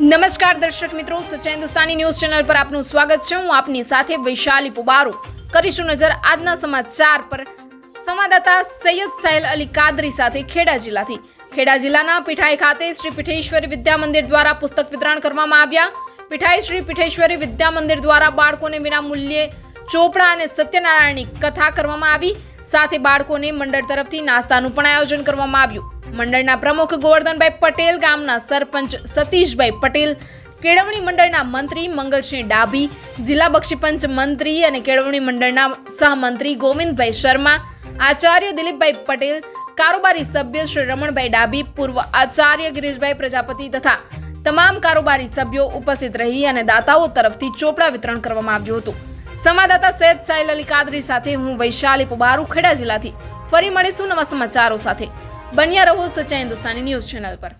નમસ્કાર દર્શક મિત્રો, સચ્ચા હિન્દુસ્તાની ન્યૂઝ ચેનલ પર આપનું સ્વાગત છે. હું આપની સાથે વૈશાલી પુબારો. કરીશું નજર આજના સમાચાર પર. સંવાદદાતા સૈયદ સાહેલ અલી કાદરી સાથે ખેડા જિલ્લાથી. ખેડા જિલ્લાના પીઠાઈ ખાતે શ્રી પીઠેશ્વરી વિદ્યા મંદિર દ્વારા પુસ્તક વિતરણ કરવામાં આવ્યા. પીઠાઈ શ્રી પીઠેશ્વરી વિદ્યા મંદિર દ્વારા બાળકોને વિના મૂલ્યે ચોપડા અને સત્યનારાયણની કથા કરવામાં આવી. સાથે બાળકોને મંડળ તરફથી નાસ્તાનું પણ આયોજન કરવામાં આવ્યું. મંડળના પ્રમુખ ગોવર્ધનભાઈ પટેલ, ગામના સરપંચ સતીશભાઈ પટેલ, કેળવણી મંડળના મંત્રી મંગળસિંહ ડાભી, જિલ્લા બક્ષીપંચ મંત્રી અને કેળવણી મંડળના સહમંત્રી ગોવિંદભાઈ શર્મા, આચાર્ય દિલીપભાઈ પટેલ, કારોબારી સભ્ય શ્રી રમણભાઈ ડાભી, પૂર્વ આચાર્ય ગિરીશભાઈ પ્રજાપતિ તથા તમામ કારોબારી સભ્યો ઉપસ્થિત રહી અને દાતાઓ તરફથી ચોપડા વિતરણ કરવામાં આવ્યું હતું. સંવાદદાતા સૈયદ સાહિલ અલી કાદરી સાથે હું વૈશાલી પુબારુ, ખેડા જિલ્લાથી ફરી મળીશું નવા સમાચારો સાથે. બન્યા રહો સચ્ચા હિન્દુસ્તાની ન્યૂઝ ચેનલ પર.